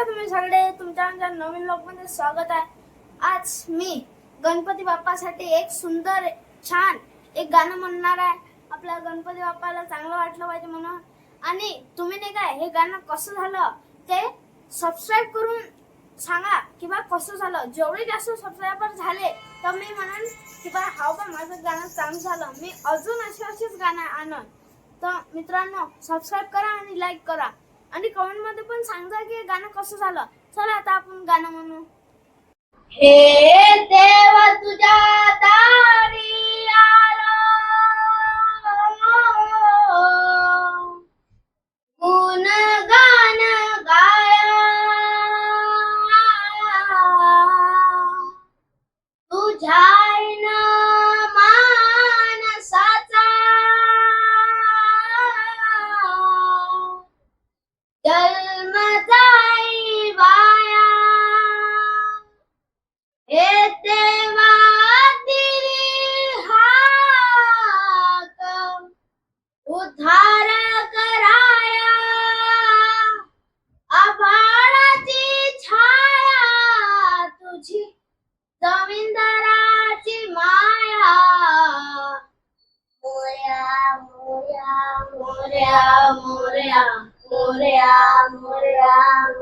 कशा तुम्ही सगळे तुमच्या आमच्या नवीन मध्ये स्वागत आहे. आज मी गणपती बाप्पासाठी एक सुंदर छान एक गाणं म्हणणार आहे. आपल्या गणपती बाप्पाला चांगलं वाटलं पाहिजे म्हणून. आणि तुम्ही नाही काय हे गाणं कसं झालं ते सबस्क्राईब करून सांगा की बा कसं झालं. जेवढे जास्त सबस्क्रायबर झाले तर मी म्हणेन की बा हाव बा माझं गाणं चांगलं झालं. मी अजून अशी अशीच गाणं आणन. तर मित्रांनो सबस्क्राईब करा आणि लाईक करा. आणि कमेंटमध्ये पण सांगा की गाणं कसं झालं. चला आता आपण गाणं म्हणू. हे देवा तुझ्या दारी. Ram, Ram,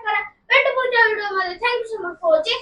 करा शेअर करा सबस्क्राईब करा भेटू पुढच्या व्हिडिओ मध्ये thank you so much for watching